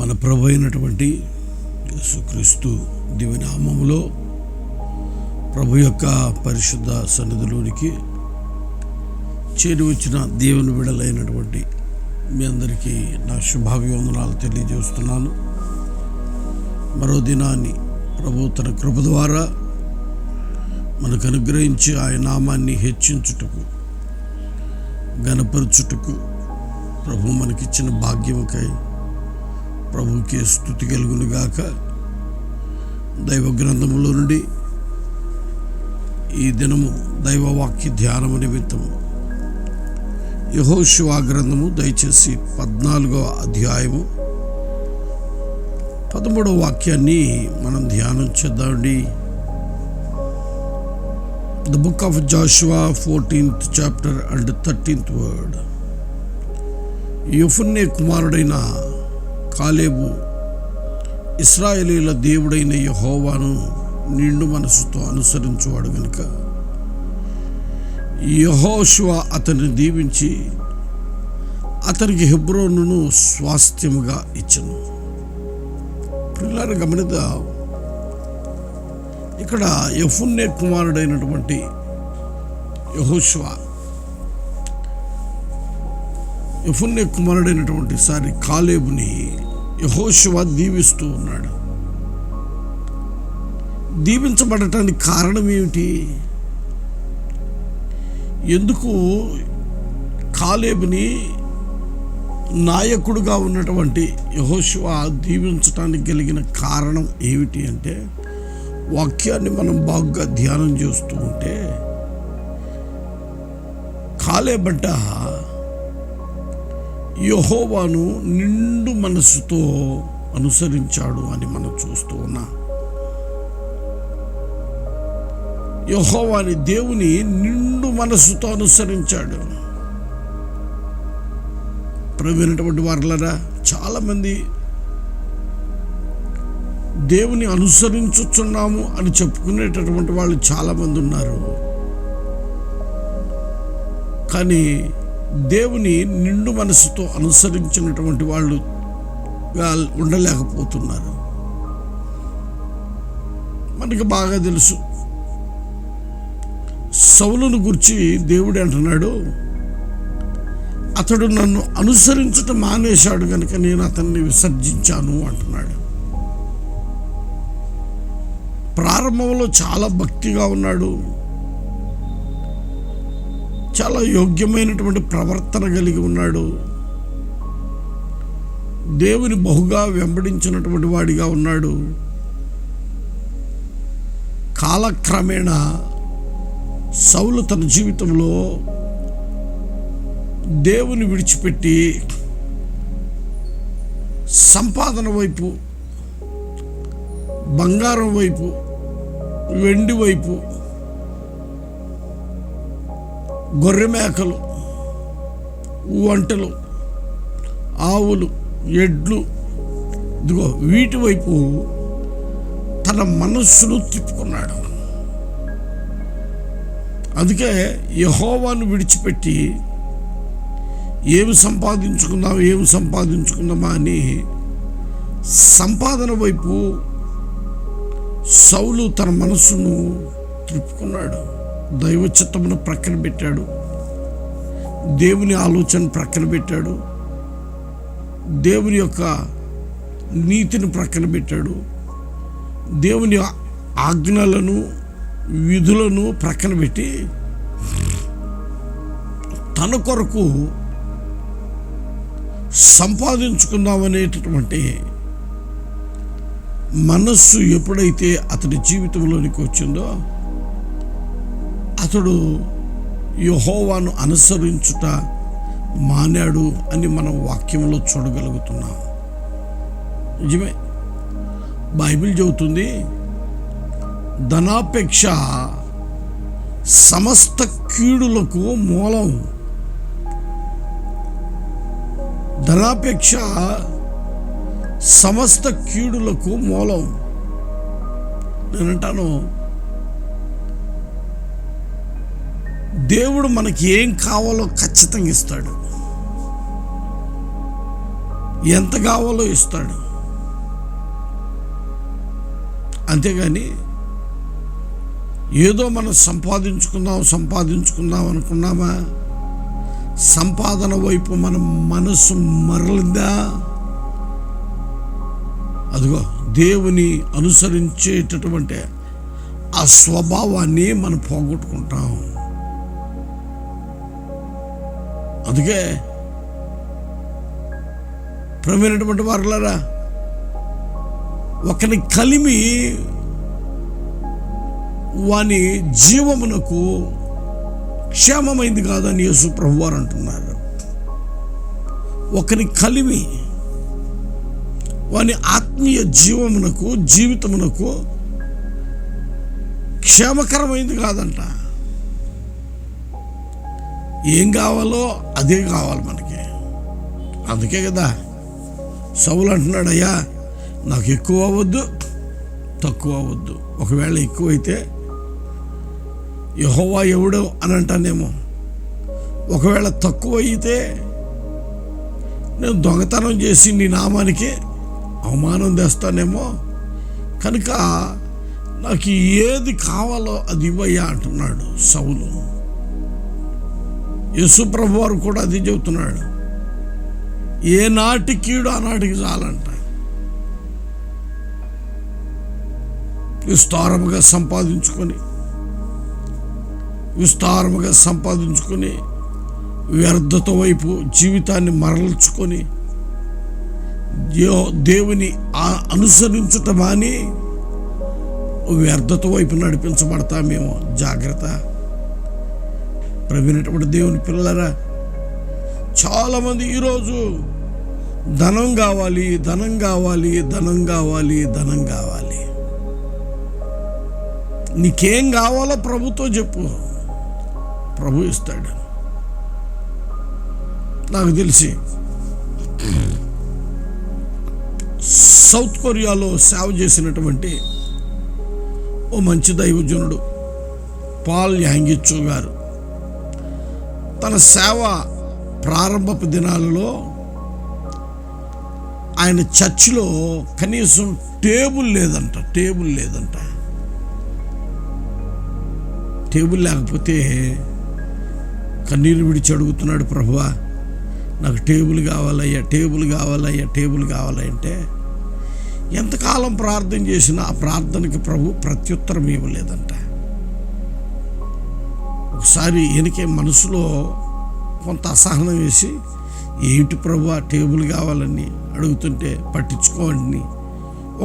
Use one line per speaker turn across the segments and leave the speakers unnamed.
మన ప్రభు అయినటువంటి యేసుక్రీస్తు దివ్యనామములో ప్రభు యొక్క పరిశుద్ధ సన్నిధిలోనికి చేరి వచ్చిన దేవుని విడలైనటువంటి మీ అందరికీ నా శుభాభివందనాలు తెలియజేస్తున్నాను. మరో దినాన్ని ప్రభు తన కృప ద్వారా మనకు అనుగ్రహించి ఆయన నామాన్ని హెచ్చించుటకు గణపరచుటకు ప్రభు మనకిచ్చిన భాగ్యముకై ప్రభుకి స్థుతి కలుగునుగాక దైవ గ్రంథములో నుండి ఈ దినము దైవవాక్య ధ్యానము నిమిత్తము. యహోశివా గ్రంథము దయచేసి పద్నాలుగవ అధ్యాయము పదమూడవ వాక్యాన్ని మనం ధ్యానం చేద్దామండి the book of Joshua fourteenth chapter and thirteenth word యుఫున్నే కుమారుడైన కాలేబు ఇస్రాయేలీల దేవుడైన యహోవాను నిండు మనసుతో అనుసరించువాడు గనుక. యహోశివ అతన్ని దీవించి అతనికి హెబ్రోనును స్వాస్థ్యముగా ఇచ్చను. పిల్లలు గమనిద్దా? ఇక్కడ యఫున్నే కుమారుడైనటువంటి యహోశువ ఎఫున్య కుమారుడైనటువంటి సారి కాలేబుని యహోశివ దీవిస్తూ ఉన్నాడు. దీవించబడటానికి కారణం ఏమిటి? ఎందుకు కాలేబుని నాయకుడుగా ఉన్నటువంటి యహోశివ దీవించటానికి కలిగిన కారణం ఏమిటి అంటే వాక్యాన్ని మనం బాగా ధ్యానం చేస్తూ ఉంటే కాలేబడ్డ యహోవాను నిండు మనసుతో అనుసరించాడు అని మనం చూస్తూ ఉన్నాం. యహోవాని దేవుని నిండు మనస్సుతో అనుసరించాడు. ప్రవీణటువంటి వారులరా చాలామంది దేవుని అనుసరించుచున్నాము అని చెప్పుకునేటటువంటి వాళ్ళు చాలామంది ఉన్నారు. కానీ దేవుని నిండు మనసుతో అనుసరించినటువంటి వాళ్ళు ఉండలేకపోతున్నారు. మనకి బాగా తెలుసు. సౌలును గురించి దేవుడు అంటున్నాడు అతడు నన్ను అనుసరించటం మానేశాడు కనుక నేను అతన్ని విసర్జించాను అంటున్నాడు. ప్రారంభంలో చాలా భక్తిగా ఉన్నాడు. చాలా యోగ్యమైనటువంటి ప్రవర్తన కలిగి ఉన్నాడు. దేవుని బహుగా వెంబడించినటువంటి వాడిగా ఉన్నాడు. కాలక్రమేణా సౌలు తన జీవితంలో దేవుని విడిచిపెట్టి సంపాదన వైపు బంగారం వైపు వెండి వైపు గొర్రె మేకలు వంటలు ఆవులు ఎడ్లు ఇదిగో వీటి వైపు తన మనస్సును తిప్పుకున్నాడు. అందుకే యహోవాను విడిచిపెట్టి ఏమి సంపాదించుకుందాం ఏమి సంపాదించుకుందామా అని సంపాదన వైపు సౌలు తన మనస్సును త్రిప్పుకున్నాడు దైవ చిత్తమును ప్రక్కన పెట్టాడు. దేవుని ఆలోచన ప్రక్కన పెట్టాడు. దేవుని యొక్క నీతిని ప్రక్కన పెట్టాడు. దేవుని ఆజ్ఞలను విధులను ప్రక్కన పెట్టి తన కొరకు సంపాదించుకుందామనేటటువంటి మనస్సు ఎప్పుడైతే అతని జీవితంలోనికి వచ్చిందో అతడు యహోవాను అనుసరించుట మానాడు అని మనం వాక్యంలో చూడగలుగుతున్నాం. నిజమే? బైబిల్ చెబుతుంది ధనాపేక్ష సమస్త కీడులకు మూలం. ధనాపేక్ష సమస్త కీడులకు మూలం. నేనంటాను దేవుడు మనకి ఏం కావాలో ఖచ్చితంగా ఇస్తాడు. ఎంత కావాలో ఇస్తాడు. అంతేగాని ఏదో మనం సంపాదించుకుందాం సంపాదించుకుందాం అనుకున్నామా? సంపాదన వైపు మన మనసు మరలిందా? అదిగో దేవుని అనుసరించేటటువంటి ఆ స్వభావాన్ని మనం పోగొట్టుకుంటాం. అందుకే ప్రమైనటువంటి వారులరా ఒకని కలిమి వాని జీవమునకు క్షేమమైంది కాదని యేసు ప్రభు వారు అంటున్నారు. ఒకని కలిమి వాని ఆత్మీయ జీవమునకు జీవితమునకు క్షేమకరమైంది కాదంట. ఏం కావాలో అదే కావాలి మనకి. అందుకే కదా సవులు అంటున్నాడు అయ్యా నాకు ఎక్కువ అవ్వద్దు తక్కువ అవ్వద్దు. ఒకవేళ ఎక్కువైతే యహోవా ఎవడో అని అంటానేమో. ఒకవేళ తక్కువ అయితే నేను దొంగతనం చేసి నీ నామానికి అవమానం తెస్తానేమో. కనుక నాకు ఏది కావాలో అది ఇవ్వయ్యా అంటున్నాడు సవులు యేసుప్రభు వారు కూడా అది చెబుతున్నాడు. ఏ నాటి కీడు ఆనాటికి చాలంట. విస్తారముగా సంపాదించుకొని విస్తారముగా సంపాదించుకొని వ్యర్థత వైపు జీవితాన్ని మరల్చుకొని దేవుని అనుసరించుట మాని వ్యర్థత వైపు నడిపించబడతామేమో జాగ్రత్త. ప్రవీణటువంటి దేవుని పిల్లరా చాలామంది ఈరోజు ధనం కావాలి ధనం కావాలి ధనం కావాలి ధనం కావాలి. నీకేం కావాలో ప్రభుతో చెప్పు. ప్రభు ఇస్తాడు. నాకు తెలిసి సౌత్ కొరియాలో సేవ చేసినటువంటి ఓ మంచి దైవజనుడు పాల్ యాంగిచ్చు గారు తన సేవ ప్రారంభపు దినాలలో ఆయన చర్చిలో కనీసం టేబుల్ లేదంట టేబుల్ లేదంట. టేబుల్ లేకపోతే కన్నీరు విడిచి అడుగుతున్నాడు ప్రభువా నాకు టేబుల్ కావాలయ్యా టేబుల్ కావాలయ్యా టేబుల్ కావాలంటే ఎంతకాలం ప్రార్థన చేసినా ఆ ప్రార్థనకి ప్రభు ప్రత్యుత్తరం ఇవ్వలేదంట. ఒకసారి ఈయనకే మనసులో కొంత అసహనం వేసి ఏమిటి ప్రభు ఆ టేబుల్ కావాలని అడుగుతుంటే పట్టించుకోండి.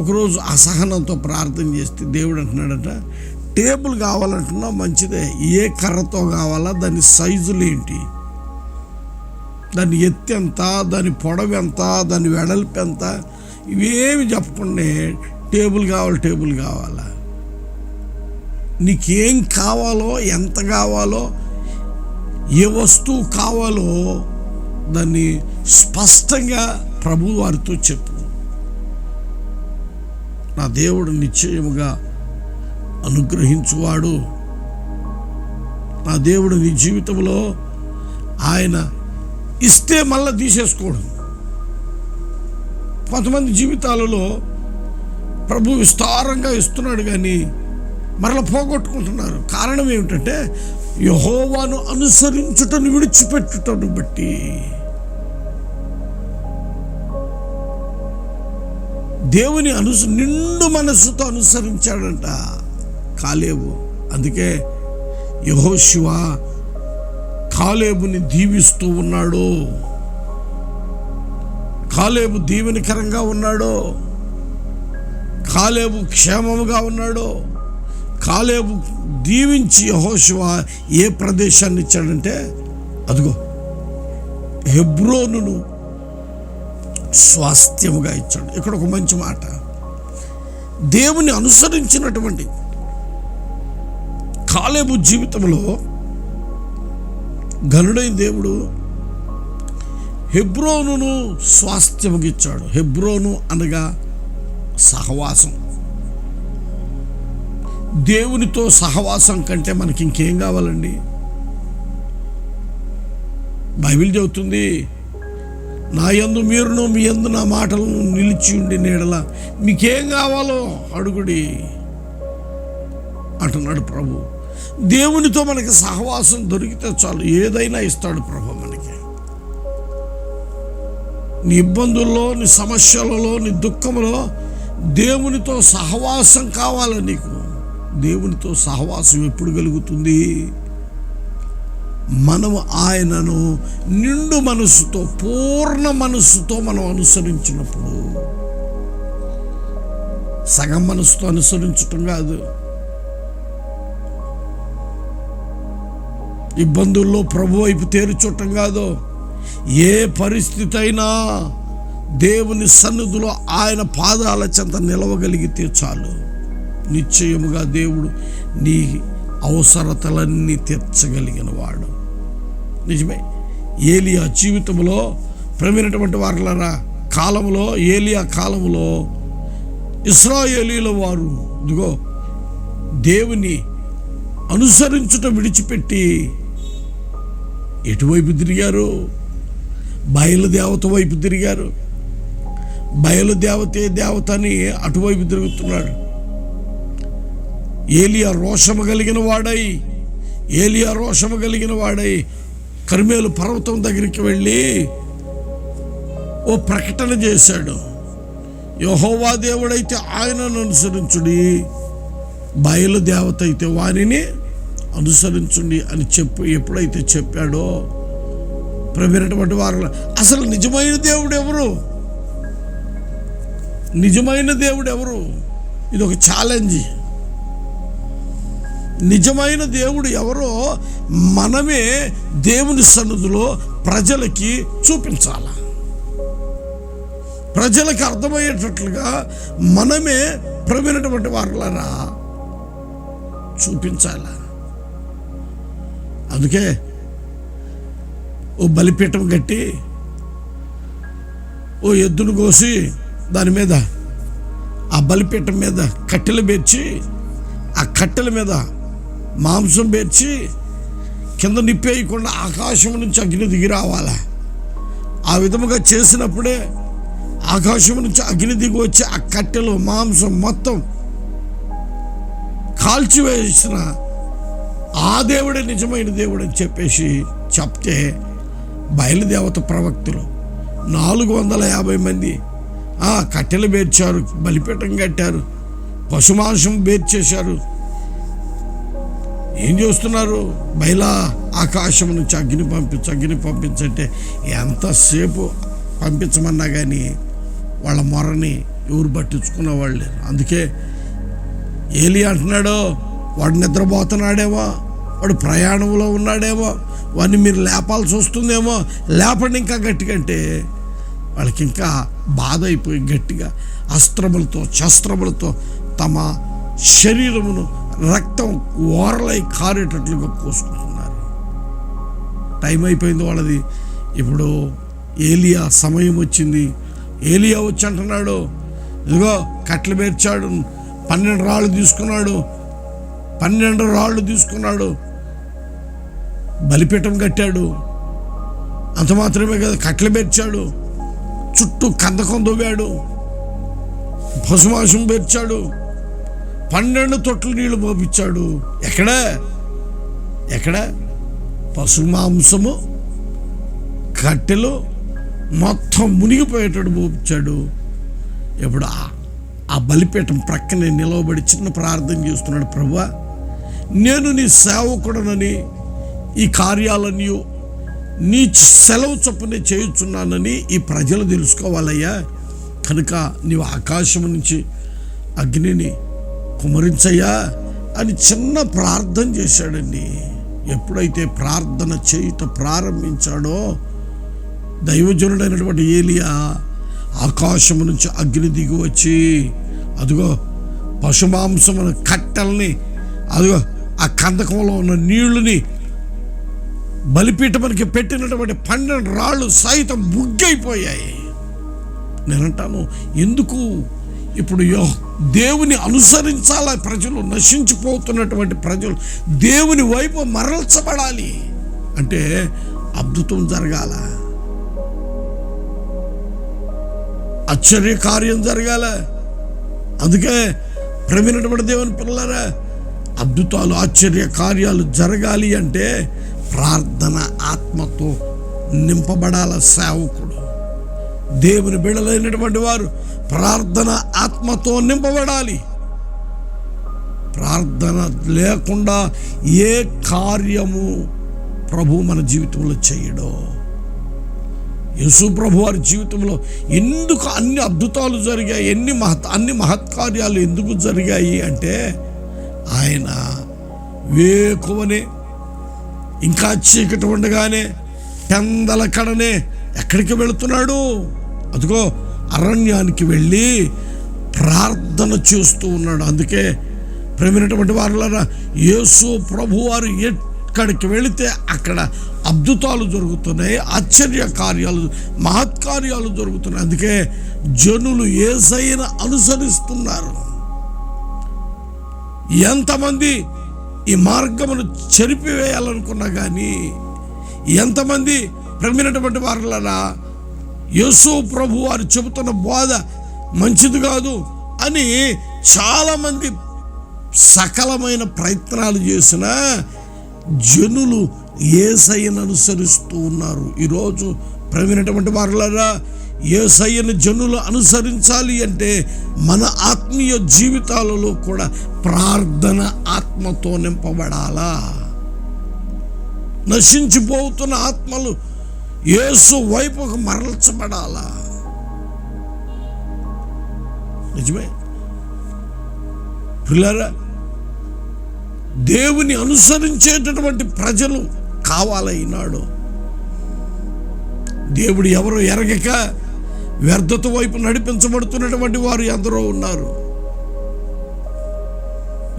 ఒకరోజు అసహనంతో ప్రార్థన చేస్తే దేవుడు అంటున్నాడట టేబుల్ కావాలంటున్నా మంచిదే ఏ కర్రతో కావాలా దాని సైజులు ఏంటి? దాని ఎత్తు ఎంత దాని పొడవు ఎంత దాని వెడల్పు ఎంత? ఇవేమి చెప్పకుండా టేబుల్ కావాలి టేబుల్ కావాలా. నీకేం కావాలో ఎంత కావాలో ఏ వస్తువు కావాలో దాన్ని స్పష్టంగా ప్రభు వారితో చెప్పు. నా దేవుడు నిశ్చయముగా అనుగ్రహించువాడు. నా దేవుడు నీ జీవితంలో ఆయన ఇస్తే మళ్ళీ తీసేసుకోవడం కొంతమంది జీవితాలలో ప్రభు విస్తారంగా ఇస్తున్నాడు కానీ మరల పోగొట్టుకుంటున్నారు. కారణం ఏమిటంటే యహోవాను అనుసరించుటను విడిచిపెట్టుటను బట్టి. దేవుని అనుస నిండు మనస్సుతో అనుసరించాడంట కాలేబు. అందుకే యహోశివ కాలేబుని దీవిస్తూ ఉన్నాడు. కాలేబు దీవెనకరంగా ఉన్నాడు. కాలేబు క్షేమముగా ఉన్నాడో. కాలేబు దీవించి యహోశివ ఏ ప్రదేశాన్ని ఇచ్చాడంటే అదిగో హెబ్రోనును స్వాస్థ్యముగా ఇచ్చాడు. ఇక్కడ ఒక మంచి మాట. దేవుని అనుసరించినటువంటి కాలేబు జీవితంలో ఘనుడైన దేవుడు హెబ్రోనును స్వాస్థ్యముగా ఇచ్చాడు. హెబ్రోను అనగా సహవాసం. దేవునితో సహవాసం కంటే మనకి ఇంకేం కావాలండి? బైబిల్ చెబుతుంది నా యందు మీరును మీ యందు నా మాటలను నిలిచి ఉండి నీడల. మీకేం కావాలో అడుగుడి. అంటున్నాడు ప్రభు. దేవునితో మనకి సహవాసం దొరికితే చాలు ఏదైనా ఇస్తాడు ప్రభు మనకి. నీ ఇబ్బందుల్లో నీ సమస్యలలో నీ దుఃఖంలో దేవునితో సహవాసం కావాలి నీకు? దేవునితో సహవాసం ఎప్పుడు కలుగుతుంది? మనం ఆయనను నిండు మనసుతో పూర్ణ మనస్సుతో మనం అనుసరించినప్పుడు. సగం మనసుతో అనుసరించటం కాదు. ఇబ్బందుల్లో ప్రభు వైపు తేరుచూడటం కాదు. ఏ పరిస్థితి అయినా దేవుని సన్నిధిలో ఆయన పాదాల చెంత నిలవగలిగితే చాలు. నిశ్చయముగా దేవుడు నీ అవసరతలన్నీ తీర్చగలిగిన వాడు. నిజమే. ఏలియా జీవితంలో ప్రమినటువంటి వారులరా కాలంలో ఏలియా కాలంలో ఇస్రాయేలీల వారు ఇదిగో దేవుని అనుసరించుట విడిచిపెట్టి ఎటువైపు తిరిగారు? బయలుదేవత వైపు తిరిగారు. బయలుదేవతే దేవత అని అటువైపు తిరుగుతున్నాడు. ఏలియా రోషము కలిగిన వాడై ఏలియా రోషము కలిగిన వాడై కర్మేలు పర్వతం దగ్గరికి వెళ్ళి ఓ ప్రకటన చేశాడు. యహోవా దేవుడైతే ఆయనను అనుసరించుడి బయలుదేవత అయితే వారిని అనుసరించుండి అని చెప్పు ఎప్పుడైతే చెప్పాడో ప్రవీణటువంటి వారు అసలు నిజమైన దేవుడు ఎవరు? నిజమైన దేవుడు ఎవరు? ఇది ఒక ఛాలెంజ్ నిజమైన దేవుడు ఎవరో మనమే దేవుని సన్నిధిలో ప్రజలకి చూపించాల? ప్రజలకు అర్థమయ్యేటట్లుగా మనమే ప్రవీణటువంటి వారులరా చూపించాల? అందుకే ఓ బలిపీఠం కట్టి ఓ ఎద్దును కోసి దాని మీద ఆ బలిపీఠం మీద కట్టెలు పెంచి ఆ కట్టెల మీద మాంసం పేర్చి కింద నిప్పేయకుండా ఆకాశం నుంచి అగ్ని దిగి రావాలా? ఆ విధముగా చేసినప్పుడే ఆకాశం నుంచి అగ్ని దిగి వచ్చి ఆ కట్టెలు మాంసం మొత్తం కాల్చివేసిన ఆ దేవుడే నిజమైన దేవుడు అని చెప్పేసి చెప్తే బయలుదేవత ప్రవక్తులు నాలుగు వందల యాభై మంది ఆ కట్టెలు పేర్చారు బలిపీఠం కట్టారు పశుమాంసం బేర్చేశారు ఏం చేస్తున్నారు? బయలా ఆకాశం నుంచి అగ్ని పంపించు అగ్ని పంపించంటే ఎంతసేపు పంపించమన్నా కానీ వాళ్ళ మొరని ఎవరు పట్టించుకున్న వాళ్ళు అందుకే ఏలి అంటున్నాడు వాడు నిద్రపోతున్నాడేమో వాడు ప్రయాణంలో ఉన్నాడేమో వాడిని మీరు లేపాల్సి వస్తుందేమో లేపండి ఇంకా గట్టిగా అంటే వాళ్ళకి ఇంకా బాధ అయిపోయి గట్టిగా అస్త్రములతో శస్త్రములతో తమ శరీరమును రక్తం ఓరలై కారేటట్లుగా కోసుకుంటున్నారు. టైం అయిపోయింది వాళ్ళది. ఇప్పుడు ఏలియా సమయం వచ్చింది. ఏలియా వచ్చి అంటున్నాడు ఇదిగో కట్లు పేర్చాడు. పన్నెండు రాళ్ళు తీసుకున్నాడు. పన్నెండు రాళ్ళు తీసుకున్నాడు. బలిపీఠం కట్టాడు. అంత మాత్రమే కదా కట్టెలు పేర్చాడు. చుట్టూ కందకం దొవ్వాడు పశుమాంసం పేర్చాడు. పన్నెండు తొట్లు నీళ్ళు పోపించాడు ఎక్కడ? ఎక్కడ? పశుమాంసము కట్టెలు మొత్తం మునిగిపోయేటట్టు పోపించాడు ఇప్పుడు ఆ- బలిపీఠం ప్రక్కనే నిలవబడి చిన్న ప్రార్థన చేస్తున్నాడు ప్రభా నేను నీ సేవకుడనని ఈ కార్యాలన్నీ నీ సెలవు చొప్పునే చేయుచున్నానని ఈ ప్రజలు తెలుసుకోవాలయ్యా. కనుక నీవు ఆకాశం నుంచి అగ్నిని కుమరించయ్యా అని చిన్న ప్రార్థన చేశాడండి. ఎప్పుడైతే ప్రార్థన చేయుట ప్రారంభించాడో దైవజనుడైనటువంటి ఏలియా ఆకాశము నుంచి అగ్ని దిగి వచ్చి అదిగో పశుమాంసమున కట్టెల్ని అదిగో ఆ కందకంలో ఉన్న నీళ్ళని బలిపీఠమునికి పెట్టినటువంటి పన్నెండు రాళ్ళు సైతం బుగ్గైపోయాయి. నేనంటాను ఎందుకు ఇప్పుడు యో దేవుని అనుసరించాల ప్రజలు? నశించిపోతున్నటువంటి ప్రజలు దేవుని వైపు మరల్చబడాలి అంటే అద్భుతం జరగాల. ఆశ్చర్య కార్యం జరగాల. అందుకే ప్రవీణటువంటి దేవుని పిల్లరా అద్భుతాలు ఆశ్చర్య కార్యాలు జరగాలి అంటే ప్రార్థన ఆత్మతో నింపబడాల సేవకుడు. దేవుని బిడలైనటువంటి వారు ప్రార్థన ఆత్మతో నింపబడాలి. ప్రార్థన లేకుండా ఏ కార్యము ప్రభు మన జీవితంలో చేయడో. యేసు ప్రభు వారి జీవితంలో ఎందుకు అన్ని అద్భుతాలు జరిగాయి ఎన్ని మహత్ అన్ని మహత్కార్యాలు ఎందుకు జరిగాయి అంటే ఆయన వేకువనే ఇంకా చీకటి ఉండగానే పెందల కడనే ఎక్కడికి వెళుతున్నాడు? అదిగో అరణ్యానికి వెళ్ళి ప్రార్థన చేస్తూ ఉన్నాడు. అందుకే ప్రేమైనటువంటి వారులారా యేసు ప్రభు వారు ఎక్కడికి వెళితే అక్కడ అద్భుతాలు జరుగుతున్నాయి ఆశ్చర్య కార్యాలు మహత్కార్యాలు జరుగుతున్నాయి. అందుకే జనులు ఏసైన అనుసరిస్తున్నారు. ఎంతమంది ఈ మార్గమును చెరిపివేయాలనుకున్నా కానీ ఎంతమంది ప్రమినటువంటి వారులరా యేసు ప్రభు వారు చెబుతున్న బోధ మంచిది కాదు అని చాలామంది సకలమైన ప్రయత్నాలు చేసిన జనులు ఏసయ్యను అనుసరిస్తూ ఉన్నారు. ఈరోజు ప్రవీణటువంటి వారులరా ఏసయ్యను జనులు అనుసరించాలి అంటే మన ఆత్మీయ జీవితాలలో కూడా ప్రార్థన ఆత్మతో నింపబడాలా? నశించిపోతున్న ఆత్మలు యేసు వైపుకు మరల్చబడాలా? నిజమే. పిల్లరా దేవుని అనుసరించేటటువంటి ప్రజలు కావాలైనాడు దేవుడు ఎవరో ఎరగక వ్యర్థత వైపు నడిపించబడుతున్నటువంటి వారు ఎందరో ఉన్నారు.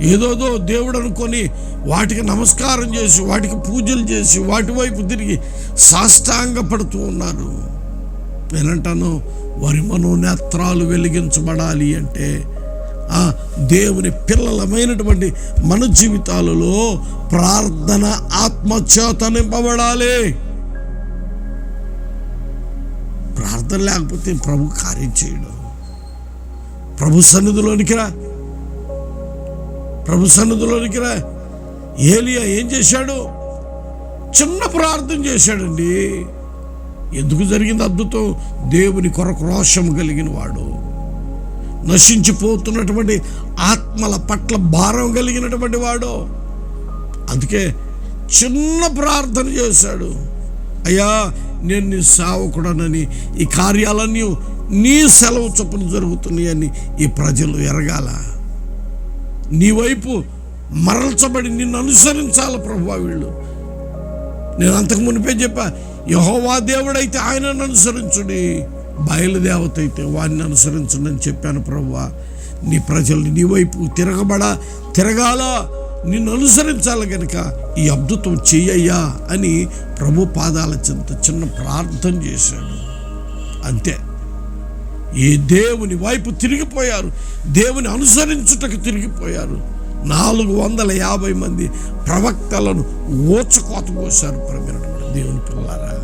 ఏదోదో దేవుడు అనుకొని వాటికి నమస్కారం చేసి వాటికి పూజలు చేసి వాటి వైపు తిరిగి సాష్టాంగపడుతూ ఉన్నారు. నేనంటాను వారి మనోనేత్రాలు వెలిగించబడాలి అంటే ఆ దేవుని పిల్లలమైనటువంటి మన జీవితాలలో ప్రార్థన ఆత్మచేత నింపబడాలి. ప్రార్థన లేకపోతే ప్రభు కార్యం చేయడం. ప్రభు సన్నిధిలోనికి రా. ప్రభు సన్నిధిలోనికి రా. ఏలియా ఏం చేశాడు? చిన్న ప్రార్థన చేశాడండి. ఎందుకు జరిగింది అద్భుతం? దేవుని కొరకు రోషం కలిగిన వాడు. నశించిపోతున్నటువంటి ఆత్మల పట్ల భారం కలిగినటువంటి వాడు. అందుకే చిన్న ప్రార్థన చేశాడు. అయ్యా నేను నీ సేవకుడనని ఈ కార్యాలన్నీ నీ సెలవు చొప్పున జరుగుతున్నాయని ఈ ప్రజలు ఎరగాల. నీ వైపు మరల్చబడి నిన్ను అనుసరించాల ప్రభు వీళ్ళు. నేను అంతకు మునిపే చెప్పా యహోవా దేవుడైతే ఆయనను అనుసరించుడి. బయలుదేవత అయితే వాడిని అనుసరించండి అని చెప్పాను ప్రభువా. నీ ప్రజల్ని నీ వైపు తిరగబడ తిరగాల నిన్ను అనుసరించాలి కనుక ఈ అద్భుతం చెయ్యయ్యా అని ప్రభు పాదాల చెంత చిన్న ప్రార్థన చేశాడు. అంతే. ఈ దేవుని వైపు తిరిగిపోయారు. దేవుని అనుసరించుటకు తిరిగిపోయారు. నాలుగు వందల యాభై మంది ప్రవక్తలను ఓచుకోత పోశారు ప్రమినటువంటి దేవుని పిల్లారా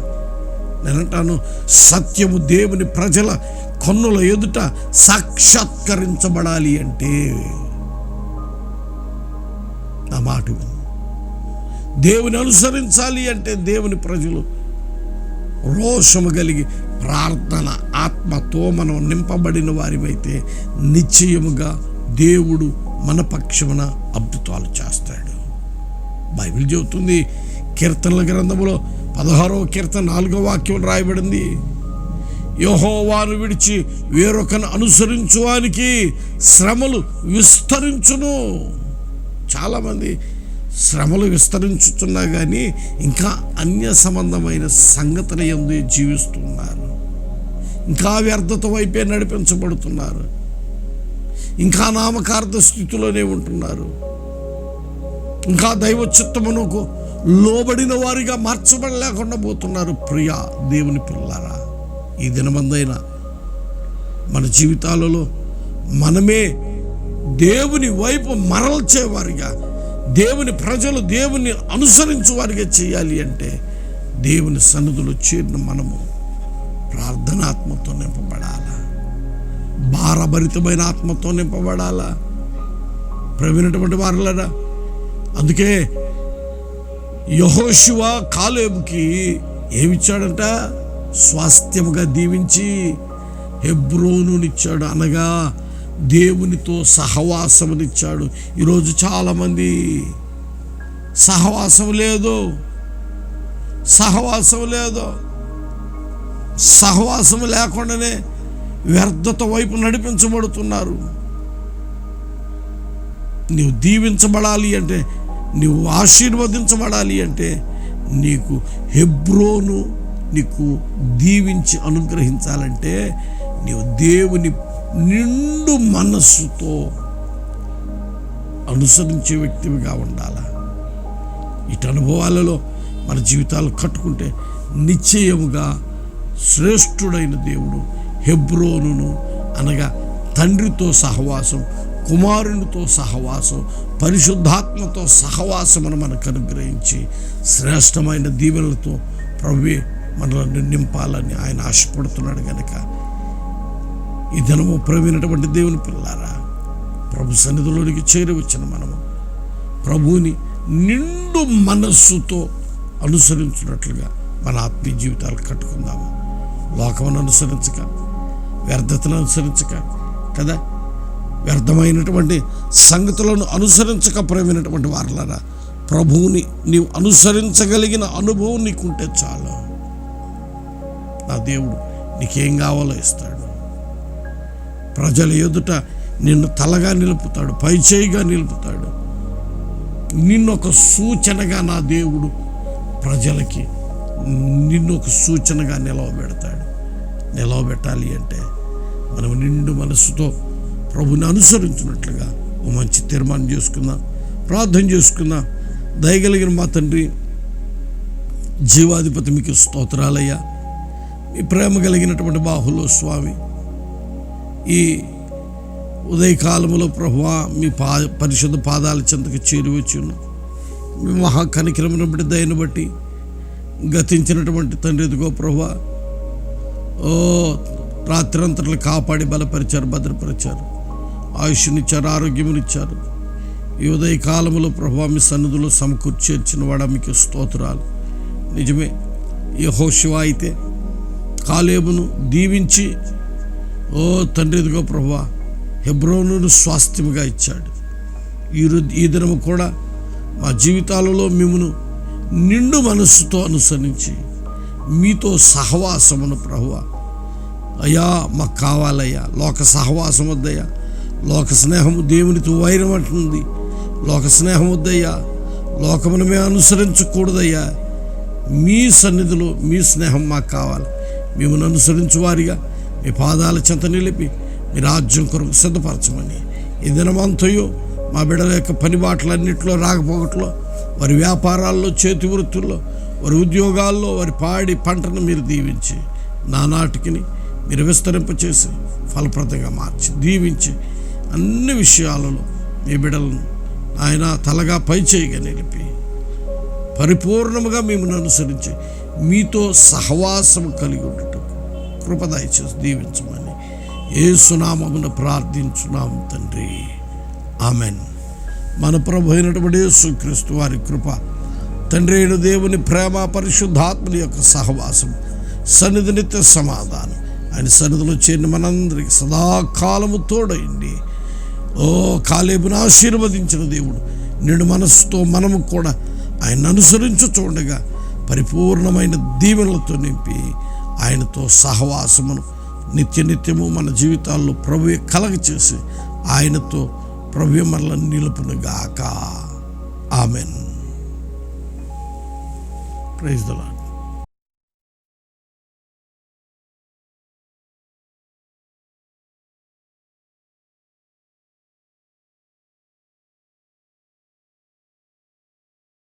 నేనంటాను సత్యము దేవుని ప్రజల కన్నుల ఎదుట సాక్షాత్కరించబడాలి అంటే నా మాట దేవుని అనుసరించాలి అంటే దేవుని ప్రజలు రోషము కలిగి ప్రార్థన ఆత్మతో మనం నింపబడిన వారివైతే నిశ్చయముగా దేవుడు మన పక్షమున అద్భుతాలు చేస్తాడు. బైబిల్ చెబుతుంది కీర్తనల గ్రంథములో పదహారవ కీర్తన నాలుగో వాక్యం రాయబడింది. యహోవాను విడిచి వేరొకను అనుసరించువానికి శ్రమలు విస్తరించును. చాలామంది శ్రమలు విస్తరించుతున్నా కానీ ఇంకా అన్య సంబంధమైన సంగతుల ఎందు జీవిస్తున్నారు. ఇంకా వ్యర్థత వైపే నడిపించబడుతున్నారు. ఇంకా నామకార్థ స్థితిలోనే ఉంటున్నారు. ఇంకా దైవ చిత్తమునకు లోబడిన వారిగా మార్చబడలేకుండా పోతున్నారు. ప్రియా దేవుని పిల్లరా ఈ దినమందైనా మన జీవితాలలో మనమే దేవుని వైపు మరల్చేవారిగా దేవుని ప్రజలు దేవుని అనుసరించు వారిగా చేయాలి అంటే దేవుని సన్నిధులు చేరిన మనము ప్రార్థనాత్మతో నింపబడాలా. భారభరితమైన ఆత్మతో నింపబడాలా. ప్రవీణటువంటి వారులరా అందుకే యహోశివ కాలేబుకి ఏమిచ్చాడంట? స్వాస్థ్యముగా దీవించి హెబ్రోనునిచ్చాడు అనగా దేవునితో సహవాసమునిచ్చాడు. ఈరోజు చాలామంది సహవాసం లేదు. సహవాసం లేదు. సహవాసం లేకుండానే వ్యర్థత వైపు నడిపించబడుతున్నారు. నీవు దీవించబడాలి అంటే నీవు ఆశీర్వదించబడాలి అంటే నీకు హెబ్రోను నీకు దీవించి అనుగ్రహించాలంటే నీవు దేవుని నిండు మనస్సుతో అనుసరించే వ్యక్తివిగా ఉండాలా. ఇటు అనుభవాలలో మన జీవితాలు కట్టుకుంటే నిశ్చయముగా శ్రేష్ఠుడైన దేవుడు హెబ్రోనును అనగా తండ్రితో సహవాసం కుమారునితో సహవాసం పరిశుద్ధాత్మతో సహవాసమును మనకు అనుగ్రహించి శ్రేష్టమైన దీవెనలతో ప్రభువే మనల్ని నింపాలని ఆయన ఆశపడుతున్నాడు కనుక ఈ దినము ప్రవీణటువంటి దేవుని పిల్లారా ప్రభు సన్నిధిలోనికి చేరవచ్చిన మనము. ప్రభువుని నిండు మనస్సుతో అనుసరించినట్లుగా మన ఆత్మీయ జీవితాలు కట్టుకుందాము. లోకమును అనుసరించక వ్యర్థతను అనుసరించక కదా? వ్యర్థమైనటువంటి సంగతులను అనుసరించక ప్రేమైనటువంటి వారులరా ప్రభువుని నీవు అనుసరించగలిగిన అనుభవం నీకుంటే చాలు. నా దేవుడు నీకేం కావాలో ఇస్తాడు. ప్రజల ఎదుట నిన్ను తలగా నిలుపుతాడు పైచేయిగా నిలుపుతాడు. నిన్ను ఒక సూచనగా నా దేవుడు ప్రజలకి నిన్ను ఒక సూచనగా నిలవబెడతాడు. నిలవబెట్టాలి అంటే మనం నిండు మనసుతో ప్రభుని అనుసరించినట్లుగా ఓ మంచి తీర్మానం చేసుకుందాం ప్రార్థన చేసుకుందాం. దయగలిగిన మా తండ్రి జీవాధిపతి మీకు స్తోత్రాలయ్యా. మీ ప్రేమ కలిగినటువంటి బాహులో స్వామి ఈ ఉదయకాలములో ప్రభువా మీ పా పరిశుద్ధ పాదాల చెంతకు చేరువచ్చును మీ మహాకనిక్రమను బట్టి దయను బట్టి గతించినటువంటి తండ్రి ఎదుగో ప్రభువా ఓ రాత్రంతట్లు కాపాడి బలపరిచారు భద్రపరిచారు. ఆయుష్నిచ్చారు ఆరోగ్యమునిచ్చారు ఈ ఉదయ కాలంలో ప్రభావ మీ సన్నిధిలో సమకూర్చేర్చిన వాడ మీకు స్తోత్రాలు. నిజమే ఈ హోషివా అయితే కాలేబును దీవించి ఓ తండ్రి ఇదిగో ప్రభా హెబ్రోను స్వాస్థ్యముగా ఇచ్చాడు. ఈ ఈ దినము కూడా మా జీవితాలలో మిమ్మను నిండు మనస్సుతో అనుసరించి మీతో సహవాసమును ప్రభువ. అయ్యా మాకు కావాలయ్యా లోక సహవాసం వద్దయ్యా లోక స్నేహము దేవునితో వైరం అంటుంది. లోక స్నేహం వద్దయ్యా లోకమును మేము అనుసరించకూడదయ్యా. మీ సన్నిధిలో మీ స్నేహం మాకు కావాలి. మిమ్మల్ని అనుసరించు వారిగా మీ పాదాల చెంత నిలిపి మీ రాజ్యం కొరకు సిద్ధపరచమని. ఈ దినమంతయు మా బిడ్డల యొక్క పనిబాటలన్నింటిలో రాకపోకట్లో వారి వ్యాపారాల్లో చేతి వృత్తుల్లో వారి ఉద్యోగాల్లో వారి పాడి పంటను మీరు దీవించి నానాటికిని మీరు విస్తరింపచేసి ఫలప్రదంగా మార్చి దీవించి అన్ని విషయాలలో మీ బిడ్డలను ఆయన తలగా పై చేయగా నిలిపి పరిపూర్ణముగా మిమ్మల్ని అనుసరించి మీతో సహవాసం కలిగి ఉండటం కృపదయచేసి దీవించమని ఏ సునామమును ప్రార్థించున్నాం తండ్రి. ఆమెన్. మన ప్రభు అయినటువంటి యేసుక్రీస్తు వారి కృప తండ్రి అయిన దేవుని ప్రేమ పరిశుద్ధాత్మని యొక్క సహవాసం సన్నిధి నిత్య సమాధానం. ఆయన సన్నిధిలో చేరిన మనందరికి సదాకాలము తోడైంది. ఓ కాలేబును ఆశీర్వదించిన దేవుడు నిండు మనస్సుతో మనము కూడా ఆయన అనుసరించు చూడగా పరిపూర్ణమైన దీవెనలతో నింపి ఆయనతో సహవాసమును నిత్య నిత్యము మన జీవితాల్లో ప్రభు కలగ చేసి ఆయనతో ప్రభు మనల్ని నిలుపునుగాక. ఆమెన్. ప్రైజ్ దలా